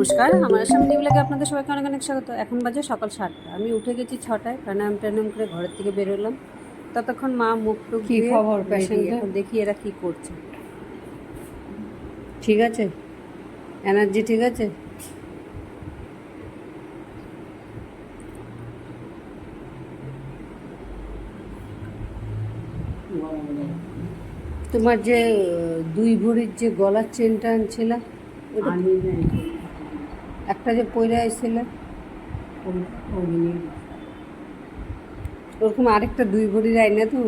নমস্কার আমার সামনে ব্লগে আপনাদের সবাইকে অনেক অনেক স্বাগত। এখন বাজে সকাল সাতটা। আমি উঠে গেছি ছটায় প্রাণায়াম টানায়াম করে ঘরের থেকে বেরোলাম। ততক্ষণ মা মুখ টুক কি খবর এখন দেখি এরা কি করছে। ঠিক আছে? এনার্জি ঠিক আছে? তোমার যে দুই ভরির যে গলার চেনটা আনছিল ওটা একটা যে পয়রা এসেছিল ওরকম আরেকটা দুই ভরি আই না তো?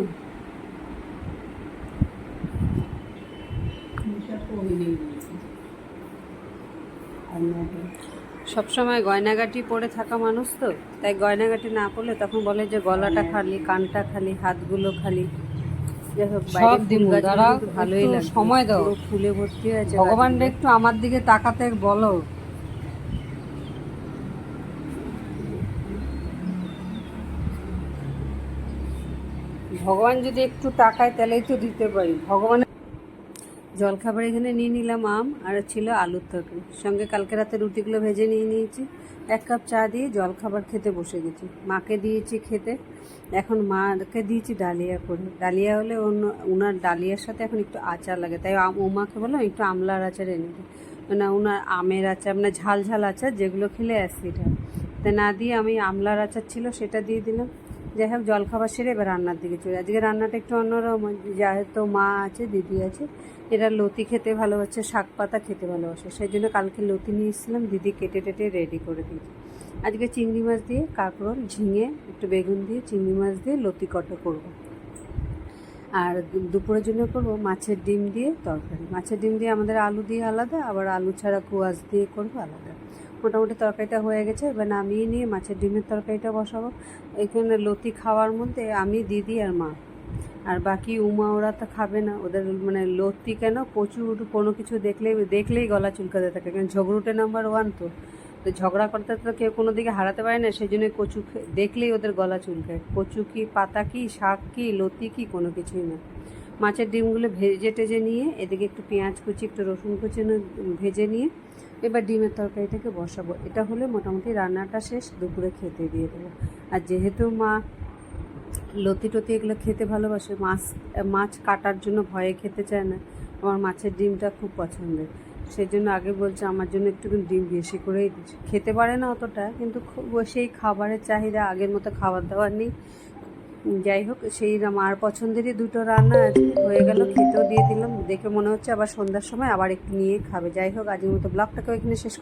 সবসময় গয়নাগাটি পরে থাকা মানুষ তো তাই গয়নাগাটি না পড়লে তখন বলে যে গলাটা খালি কানটা খালি হাতগুলো খালি। ভালোই লাগে সময় দাও। ফুলে ভর্তি হয়েছে ভগবান একটু আমার দিকে তাকাতে বলো। ভগবান যদি একটু তাকায় তাহলেই তো দিতে পারি। ভগবান জলখাবার এখানে নিয়ে নিলাম আম আর ছিল আলুর তরকারি। সঙ্গে কালকে রাতে রুটিগুলো ভেজে নিয়ে নিয়েছি। এক কাপ চা দিয়ে জলখাবার খেতে বসে গেছি। মাকে দিয়েছি খেতে। এখন মাকে দিয়েছি ডালিয়া করে। ডালিয়া হলে অন্য ওনার ডালিয়ার সাথে এখন একটু আচার লাগে। তাই ও মাকে বললাম, একটু আমলার আচার এনে দিই মানে ওনার আমের আচার মানে ঝাল ঝাল আচার, যেগুলো খেলে অ্যাসিড হয়। তাই না দিয়ে আমি আমলার আচার ছিল সেটা দিয়ে দিলাম। যাই হোক জলখাবার সেরে এবার রান্নার দিকে চলে। আজকে রান্নাটা একটু অন্যরকম। যেহেতু মা আছে, দিদি আছে। এরা লতি খেতে ভালোবাসে, শাক পাতা খেতে ভালোবাসে। সেই জন্য কালকে লতি নিয়ে এসেছিলাম, দিদি কেটে টেটে রেডি করে দিয়েছে। আজকে চিংড়ি মাছ দিয়ে কাঁকরোল, ঝিঙে, একটু বেগুন দিয়ে চিংড়ি মাছ দিয়ে লতি কটা করব। আর দুপুরের জন্য করব মাছের ডিম দিয়ে তরকারি। মাছের ডিম দিয়ে আমাদের আলু দিয়ে আলাদা, আবার আলু ছাড়া কুয়াশ দিয়ে করব আলাদা। মোটামুটি তরকারিটা হয়ে গেছে, এবার নামিয়ে নিয়ে মাছের ডিমের তরকারিটা বসাবো। এখানে লতি খাওয়ার মধ্যে আমি দিদি আর মা, আর বাকি উমা ওরা তো খাবে না। ওদের মানে লতি কেন? প্রচুর কোনো কিছু দেখলেই দেখলেই গলা চুলকাতে থাকে, কারণ ঝগড়ুটে নাম্বার ওয়ান তো। তো ঝগড়া করতে তো কেউ কোনো দিকে হারাতে পারে না সেই জন্য কচু দেখলেই ওদের গলা চুলকায়। কচু কি, পাতা কি, শাক কি, লতি কি, কোনো কিছুই না। মাছের ডিমগুলো ভেজে টেজে নিয়ে, এদিকে একটু পেঁয়াজ কুচি, একটু রসুন কুচি ন- ভেজে নিয়ে এবার ডিমের তরকারিটাকে বসাবো। এটা হলে মোটামুটি রান্নাটা শেষ, দুপুরে খেতে দিয়ে দেবো। আর যেহেতু মা লতি টতি এগুলো খেতে ভালোবাসে, মাছ মাছ কাটার জন্য ভয়ে খেতে চায় না, আমার মাছের ডিমটা খুব পছন্দের। সেই জন্য আগে বলছে, আমার জন্য একটু ডিম বেশি করেই খেতে পারে না অতটা, কিন্তু সেই খাবারের চাহিদা, আগের মতো খাবার দাবার নেই। যাই হোক, সেই আমার পছন্দেরই দুটো রান্না হয়ে গেল, খেতেও দিয়ে দিলাম। দেখে মনে হচ্ছে আবার সন্ধ্যার সময় আবার একটু নিয়ে খাবে। যাই হোক, আজকের মতো ব্লগটাকেও এখানে শেষ